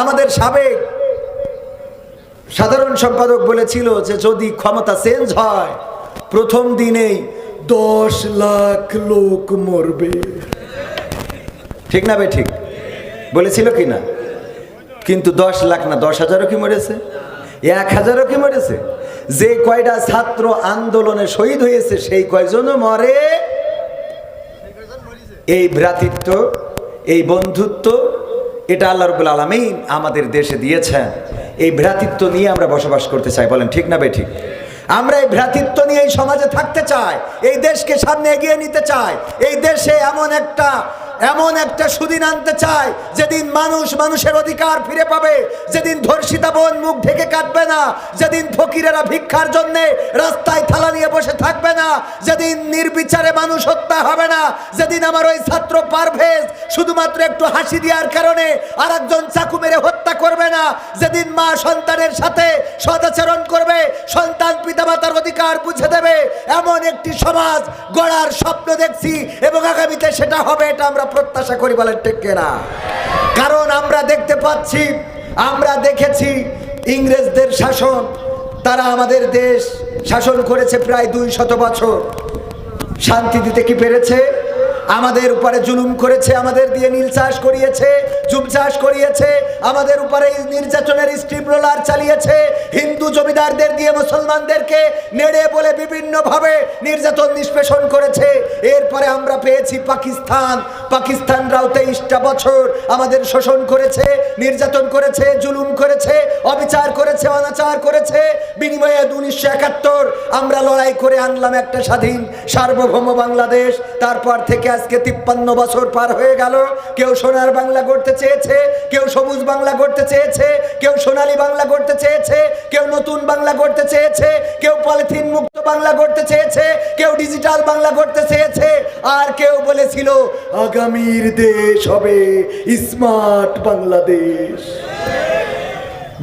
আমাদের সাবেক সাধারণ সম্পাদক বলেছিল যে যদি ক্ষমতা চেঞ্জ হয়, প্রথম দিনেই দশ লাখ লোক মরবে। ঠিক না বে ঠিক? বলেছিল কি না? কিন্তু দশ লাখ না, দশ হাজারও কি মরেছে? এক হাজারও কি মরেছে? যে কয়টা ছাত্র আন্দোলনে শহীদ হয়েছে, সেই কয়জনও মরে? এই ভ্রাতৃত্ব, এই বন্ধুত্ব এটা আল্লাহ রবুল আলমিন আমাদের দেশে দিয়েছেন। এই ভ্রাতৃত্ব নিয়ে আমরা বসবাস করতে চাই, বলেন ঠিক না বে ঠিক? আমরা এই ভ্রাতৃত্ব নিয়ে এই সমাজে থাকতে চাই, এই দেশকে সামনে এগিয়ে নিতে চাই, এই দেশে এমন একটা এমন একটা সুদিন আনতে চায়, যেদিন মানুষ মানুষের অধিকার ফিরে পাবে, যেদিন ধর্ষিতা বোন মুখ ঢেকে কাটবে না, যেদিন ফকিরেরা ভিক্ষার জন্যে রাস্তায় থালা নিয়ে বসে থাকবে না, যেদিন নির্বিচারে মানুষ হত্যা হবে না, যেদিন আমার ওই ছাত্র পারভেজ শুধুমাত্র একটু হাসি দেওয়ার কারণে আর একজন চাকু মেরে হত্যা করবে না। যেদিন মা সন্তানের সাথে সদাচরণ করবে, সন্তান পিতামাতার অধিকার বুঝে দেবে। এমন একটি সমাজ গড়ার স্বপ্ন দেখছি এবং আগামীতে সেটা হবে এটা আমরা প্রত্যাশা করি বলেন ঠিক না কারণ আমরা দেখতে পাচ্ছি, আমরা দেখেছি ইংরেজদের শাসন। তারা আমাদের দেশ শাসন করেছে প্রায় দুই শত বছর। শান্তি দিতে কি পেরেছে? আমাদের উপরে জুলুম করেছে, আমাদের দিয়ে নীল চাষ করিয়েছে। জুম চাষ করিয়েছে, আমাদের উপরে নির্যাতনের স্টিম রোলার চালিয়েছে। হিন্দু জমিদারদের দিয়ে মুসলমানদেরকে নেড়ে বলে বিভিন্নভাবে নির্যাতন নিষ্পেষণ করেছে। এরপরে আমরা পেয়েছি পাকিস্তান। পাকিস্তানরাও তেইশটা বছর আমাদের শোষণ করেছে, নির্যাতন করেছে, জুলুম করেছে, অবিচার করেছে, অনাচার করেছে। বিনিময়ে উনিশশো একাত্তর আমরা লড়াই করে আনলাম একটা স্বাধীন, সার্বভৌম বাংলাদেশ। তারপর থেকে আজকে তিপ্পান্ন বছর পার হয়ে গেল। কেউ সোনার বাংলা গড়তে চেয়েছে, কেউ সবুজ বাংলা গড়তে চেয়েছে, কেউ সোনালি বাংলা গড়তে চেয়েছে, কেউ নতুন বাংলা গড়তে চেয়েছে, কেউ পলিথিন মুক্ত বাংলা গড়তে চেয়েছে, কেউ ডিজিটাল বাংলা গড়তে চেয়েছে, আর কেউ বলেছিল, আগামীর দেশ হবে স্মার্ট বাংলাদেশ।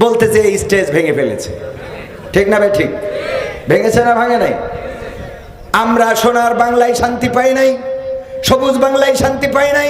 বলতে যে স্টেজ ভেঙে ফেলেছে। ঠিক না ভাই? ঠিক। ভেঙেছে না ভাঙে নাই? আমরা সোনার বাংলায় শান্তি পাই নাই, সবুজ বাংলায় শান্তি পাই নাই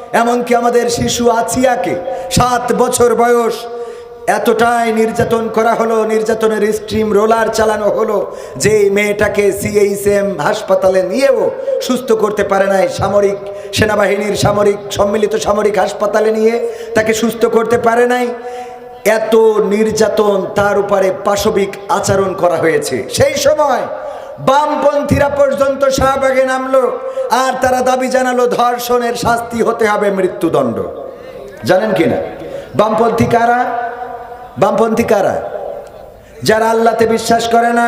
এমনকি আমাদের শিশু আছিয়াকে সাত বছর বয়স, এতটাই নির্যাতন করা হলো, নির্যাতনের স্ট্রিম রোলার চালানো হলো যে মেয়েটাকে সিএইচএম হাসপাতালে নিয়েও সুস্থ করতে পারে নাই সামরিক সেনাবাহিনীর সামরিক, সম্মিলিত সামরিক হাসপাতালে নিয়ে তাকে সুস্থ করতে পারে নাই। এত নির্যাতন তার উপরে পাশবিক আচরণ করা হয়েছে। সেই সময় বামপন্থীরা পর্যন্ত শাহবাগে নামলো, আর তারা দাবি জানালো ধর্ষণের শাস্তি হতে হবে মৃত্যুদণ্ড। জানেন কি না? বামপন্থী কারা? বামপন্থী কারা? যারা আল্লাহতে বিশ্বাস করে না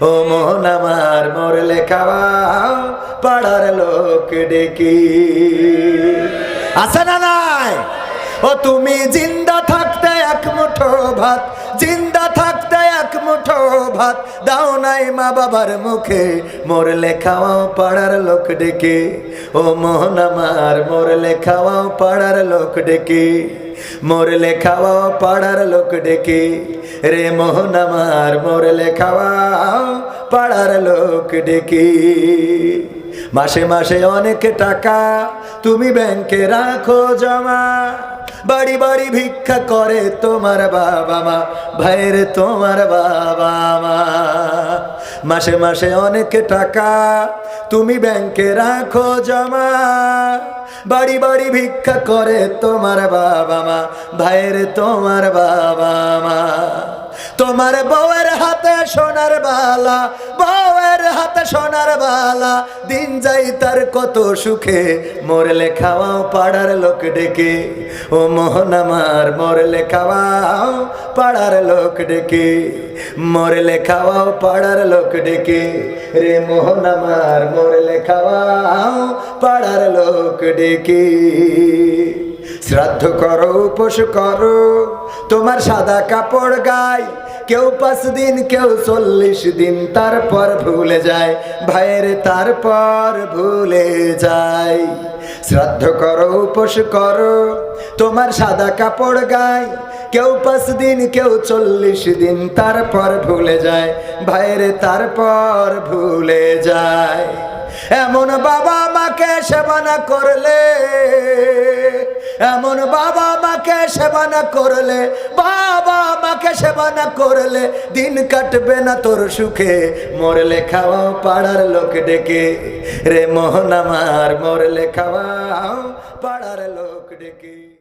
ও মন আমার মরলে খাওয়া পাড়ার লোক ডেকে। আছে না নাই? ও তুমি জিন্দা থাকতে এক মুঠো ভাত, জিন্দা এক মুঠো ভাত দাও নাই মা বাবার মুখে। মরলে খাওয়াও পাড়ার লোক ডেকে। ও মোহন আমার মরলে খাওয়াও পাড়ার লোক ডেকে। মরলে খাওয়াও পাড়ার লোক ডেকে। রে মোহন আমার মরলে খাওয়াও পাড়ার লোক ডেকে। মাসে মাসে অনেক টাকা তুমি ব্যাংকে রাখো জমা। বাড়ি বাড়ি ভিক্ষা করে তোমার বাবা মা, ভাইয়ের তোমার বাবা মা। মাসে মাসে অনেক টাকা তুমি ব্যাংকে রাখো জমা। বাড়ি বাড়ি ভিক্ষা করে তোমার বাবা মা, ভাইয়ের তোমার বাবা মা। তোমার বউয়ের হাতে সোনার বালা হাতে সোনার বালা। দিন যাই তার কত সুখে, মরলে খাওয়াও পাড়ার লোক ডেকে। ও মোহন আমার, মরলে খাওয়াও পাড়ার লোক ডেকে। মরলে খাওয়াও পাড়ার লোক ডেকে। রে মোহন আমার, মরলে খাওয়াও পাড়ার লোক ডেকে। শ্রাদ্ধ করো, উপোস করো, তোমার সাদা কাপড় গায়। কেউ পাঁচ দিন, কেউ চল্লিশ দিন, তারপর ভুলে যায়। ভাইয়ের তারপর ভুলে যায়। শ্রাদ্ধ করো, উপোস করো, তোমার সাদা কাপড় গায়। কেউ পাঁচ দিন, কেউ চল্লিশ দিন, তারপর ভুলে যায়। ভাইয়ের তারপর ভুলে যায়। এমন বাবা মাকে সেবা না করলে, এমন বাবা মাকে সেবা না করলে, বাবা মাকে সেবা না করলে, দিন কাটবে না তোর সুখে। মরলে খাওয়াও পাড়ার লোক ডেকে, রে মোহন আমার মরলে খাওয়াও পাড়ার লোক ডেকে।